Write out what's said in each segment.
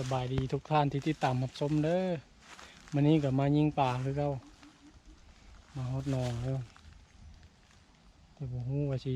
สบายดีทุกท่านที่ติดตามรับชมเด้อวันนี้ก็มายิงป่าคือเก่ามาฮอดนองแล้วแต่ผมฮู้ว่าสิ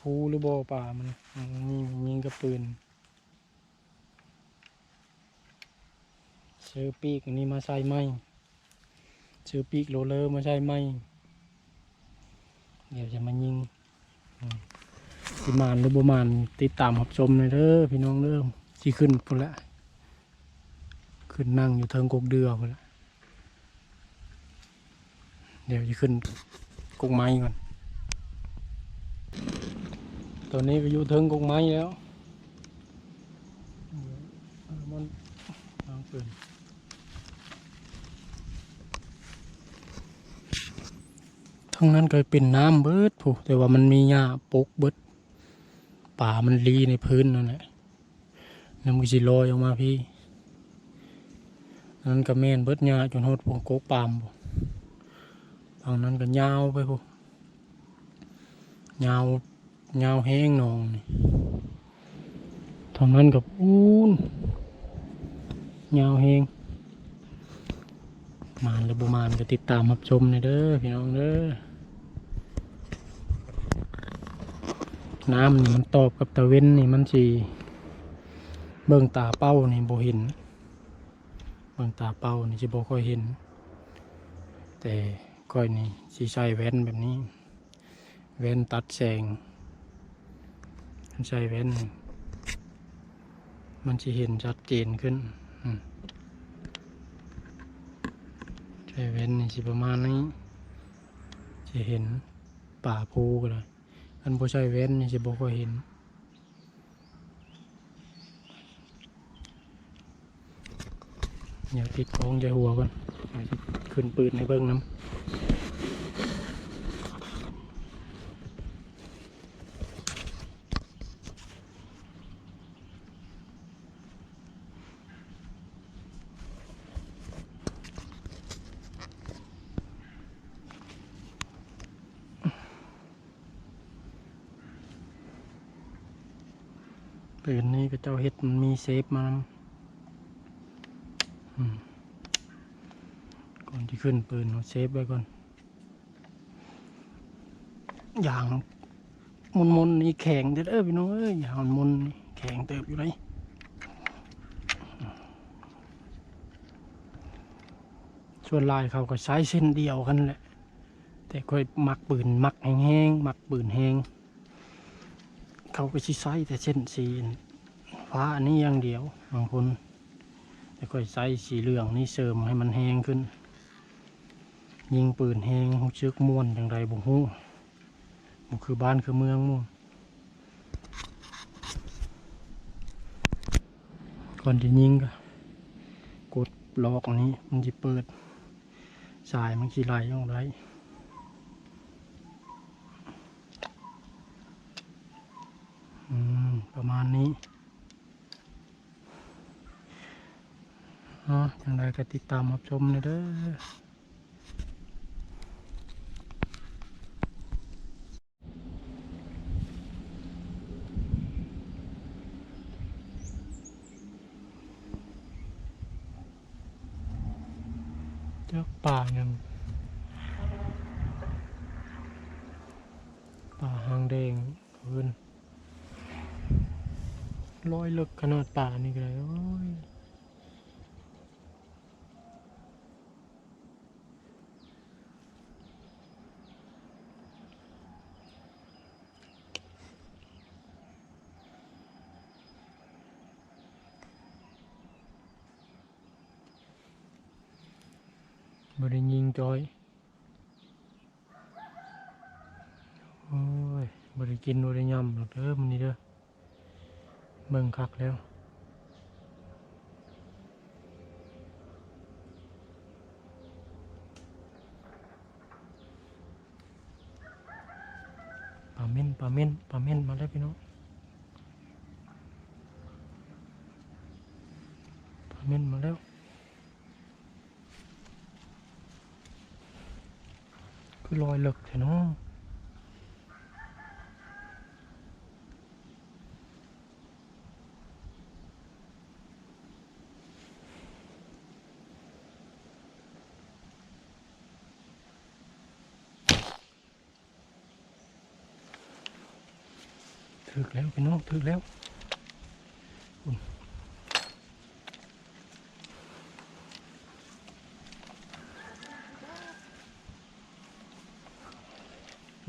พูหรือบ่ป่ามันอืมมียิงกับปืนซื้อปีกอันนี้มาใส่ไหมซื้อปีกโรลเลอร์มาใส่ไหมเดี๋ยวจะมายิงอืมสิมานหรือบ่มานติดตามรับชมเลยเด้อพี่น้องเด้อ สิขึ้นพุ่นละ ขึ้นนั่งอยู่เทิงกกเดือพุ่นละเดี๋ยวจะขึ้นกกไม้ก่อน ตอนนี้ก็อยู่เทิงกกไม้แล้วมันวางปืนทั้งนั้นก็เป็นน้ำเบิดผู้แต่ว่ามันมีหญ้าปกเบิดป่ามันรีในพื้นนั่นแหละ น้ำมือสิลอยออกมาพี่นั้นก็แม่นเบิดหญ้าจนหดพวงโกกปามบ่ฝั่งนั้นก็ยาวไปพวกยาวยาวแห้งหนองนี่ทางนั้นกับอูนยาวแห้งมานหรือบุมานก็ติดตามรับชมในอยเด้อพี่น้องเด้อน้ำนี่มันตอบกับตะเว้นนี่มันสี เบิ่งตาเป้านี่โบเห็น เบิ่งตาเป้านี่จะโบค่อยเห็น แต่ก้อยนี่สิใช้แว่นแบบนี้ แว่นตัดแสงใช้แว่น มันจะเห็นชัดเจนขึ้นอืมใช้แว่นนี่สิประมาณนี้จะเห็นป่าภูก็เลยอันโบใช้แว่นนี่สิบ่ค่อยเห็น เดี๋ยติดกล้องใจหัวก่อนขึ้นปืนในเบิ้งน้ำปืนนี้ก็เจ้าเฮ็ดมันมีเซฟมานำ ก่อนที่ขึ้นปืนเราเซฟไว้ก่อน อย่างมุนมุนๆนี่แข็งเด้อเด้อพี่น้องเอ้ยอย่างมุนๆนี่แข็งเติบอยู่เลยส่วนลายเขาก็ใช้เส้นเดียวกันแหละ แต่ค่อยมักปืนมักแห้งๆมักปืนแห้งเขาก็ใช้แต่เส้นสีฟ้าอันนี้อย่างเดียวบางคน แต่ค่อยใส่สีเหลืองนี่เสริมให้มันแห้งขึ้น ยิงปืนแห้งหูชึกม่วนอย่างไรบุหูมันคือบ้านคือเมืองม่วนก่อนจะยิงก็กดล็อกอันนี้มันจะเปิด สายมันจะไหลออกไรประมาณนี้ เนาะอย่างไรก็ติดตามรับชมเลยเด้อเจ้าป่ายังป่าหางแดงเพิ่นลอยลึกขนาดป่านี่ก็เลยโอ้ย บริยิงจอย โอ้ยบริกินบริยำหรอกเด้อมันนี่เด้อเบิ่งคักแล้วปลาเม่นปลาเม่นปลาเม่นมาแล้วพี่น้องปลาเม่นมาแล้ว คือลอยเลิกเถอะเนาถึกแล้วพี่น้องถึกแล้ว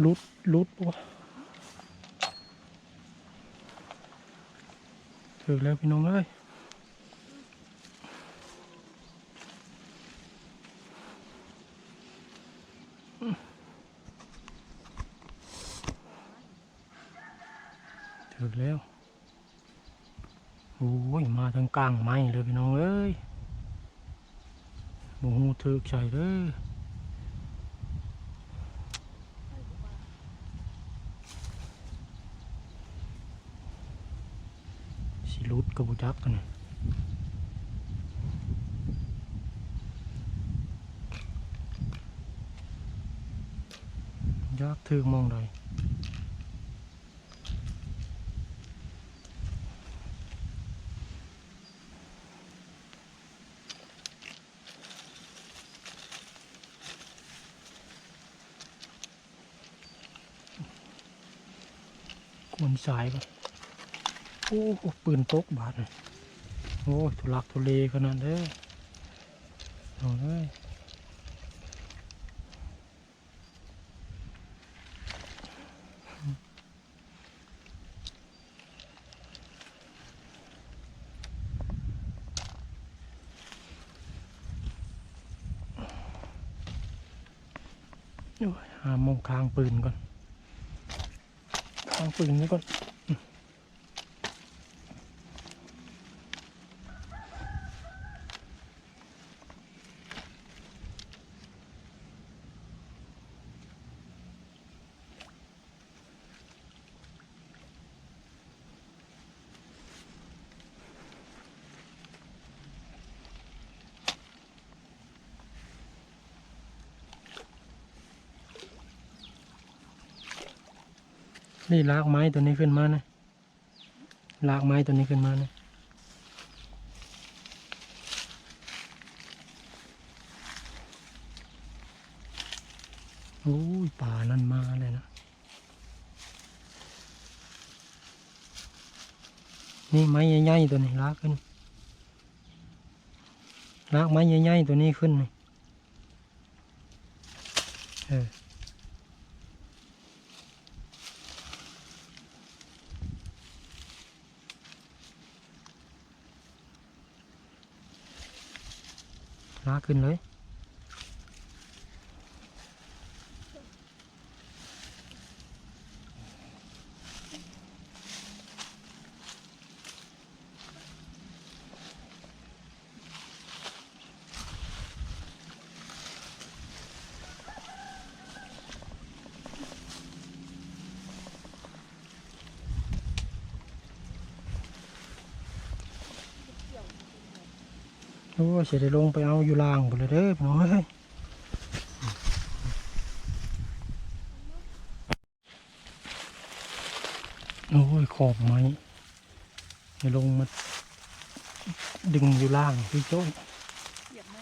ลุดลุดวะถึกแล้วพี่น้องเอ้ยถึกแล้ว โอ้ย มาทางกลางไม้เลยพี่น้องเอ้ยหมูถึกใช่เลยสิ รุดกับบุจักกันยากถึกมองใดกวนสายก่อน โอ้ปืนตกบาดเลยโอ้ยทุลักทุเลขนาดเด้อเอาเลยโอ้ยหามองคางปืนก่อนคางปืนนี่ก่อน นี่ลากไม้ตัวนี้ขึ้นมานะลากไม้ตัวนี้ขึ้นมานะโอ้ยป่านั่นมาเลยนะ นี่ไม้ใหญ่ๆตัวนี้ลากขึ้นลากไม้ใหญ่ๆตัวนี้ขึ้นนี่เออ ลากขึ้นเลย โอ้เสียได้ลงไปเอาอยู่ล่างหมดเลยเด้อพี่น้องเอ้ยโอ้ยขอบไม้ให้ลงมาดึงอยู่ล่างพี่โจ้ย เหยียบไม่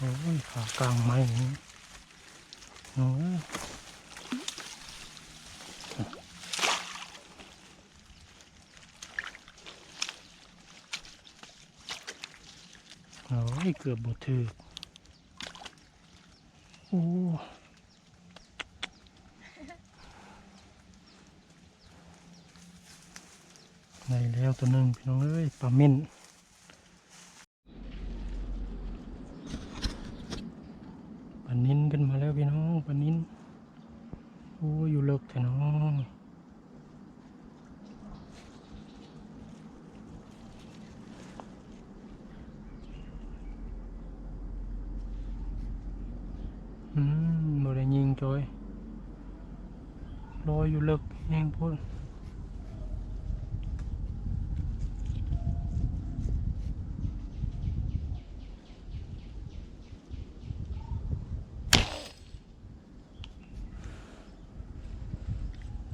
โอ้ยขากลางไม้นี้โอ้ยโอ้ยเกือบบดถือกโอ้ได้แล้วตัวหนึ่งพี่น้องเอ้ยปลาเม่น ปลานินขึ้นมาแล้วพี่น้องปลานินโอ้ยอยู่เลิกแต่น้อง อืมบ่ได้ยิงจอยลอยอยู่เลิกแห้งพุ่น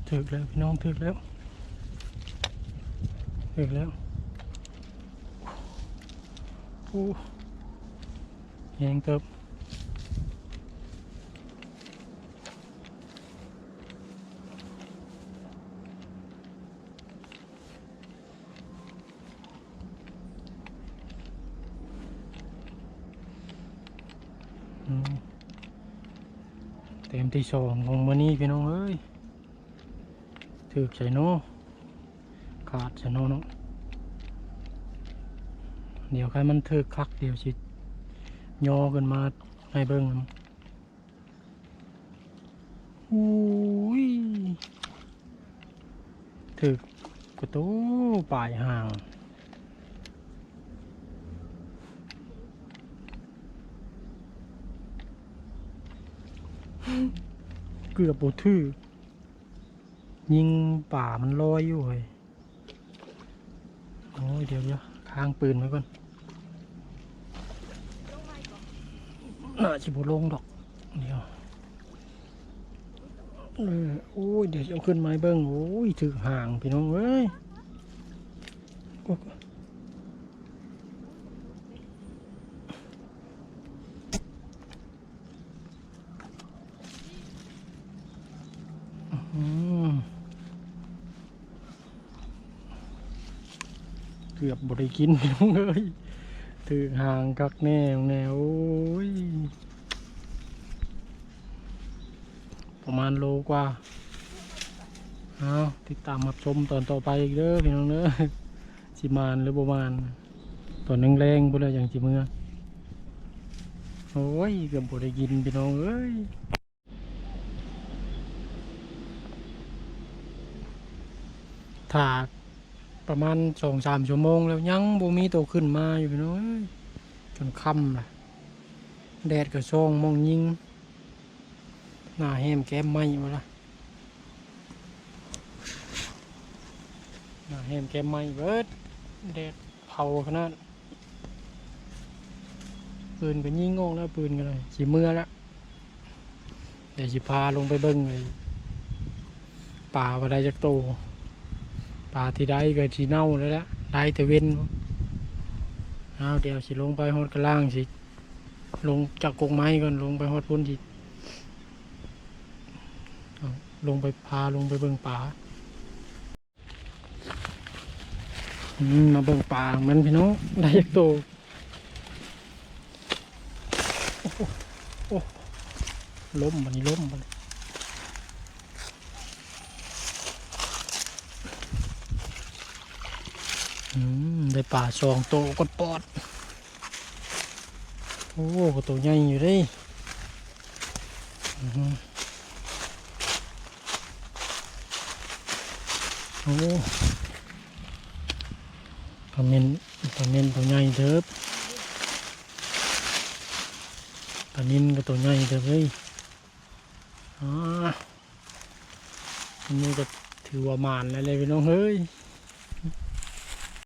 ถึกแล้วพี่น้องถึกแล้วถึกแล้วโอ้แหงเติบ ที่สองของมือนี้พี่น้องเอ้ยถือใส่โนขาดใส่โนเนาะเดี๋ยวใครมันถือคักเดี๋ยวสิดยอกันมาให้เบิ้งนำอุ้ยถือกระตูปลายห่าง เกือบบ่ถือยิงป่ามันลอยอยู่เฮ้ยโอ้ยเดี๋ยวเดี๋ยวค้างปืนไว้ก่อนน่าจะบุลงดอก เดี๋ยวเออโอ้ยเดี๋ยวจะเอาขึ้นไม้เบิ้งโอ้ยถือห่างพี่น้องเอ้ยโอ้อืม เกือบบริกินพี่น้องเอ้ยถือห่างกักแนวแนวโอ้ยประมาณโลกว่าเอาติดตามรับชมตอนต่อไปอีกเด้อพี่น้องเด้อสิมานหรือประมาณตอนแรงๆพุ่นละอย่างสิเมื่อโอ้ยเกือบบริกินพี่น้องเอ้ยถ้า ประมาณสองสามชั่วโมงแล้วยังบ่มีตัวขึ้นมาอยู่พี่น้อยจนค่ำล่ะ แดดก็ส่องมองยิง หน้าแหมแก้มไหมมาละหน้าแหมแก้มไหมเบิดแดดเผาขนาดปืนก็ยิงงงแล้วปืนกันเลยสีเมื่อแล้วเดี๋ยวสิพาลงไปเบิ้งเลยป่าว่าได้จากโต ปลาที่ได้ก็สีเน่าแล้วละได้แต่เว้นเอาเดี๋ยวสิลงไปฮอดกระล่างสิ ลงจากกงไม้ก่อนลงไปฮอดพุ่นสิลงไปพาลงไปเบิ่งป่าอืมมาเบิ่งป่าเหมันพี่น้องได้จากโตโอ้โหล้มมันนี่ล้มมัน อืม ได้ป่าสองโตกดปอด โอ้ก็ตัวใหญ่อยู่ด้อือหือโอ้ปลาเมนปลาเมนตัวใหญ่เด้อปลานินก็ตัวใหญ่เด้อเว้ยอ่าอันนี้ก็ถือว่ามานแล้วเลยพี่น้องเฮ้ย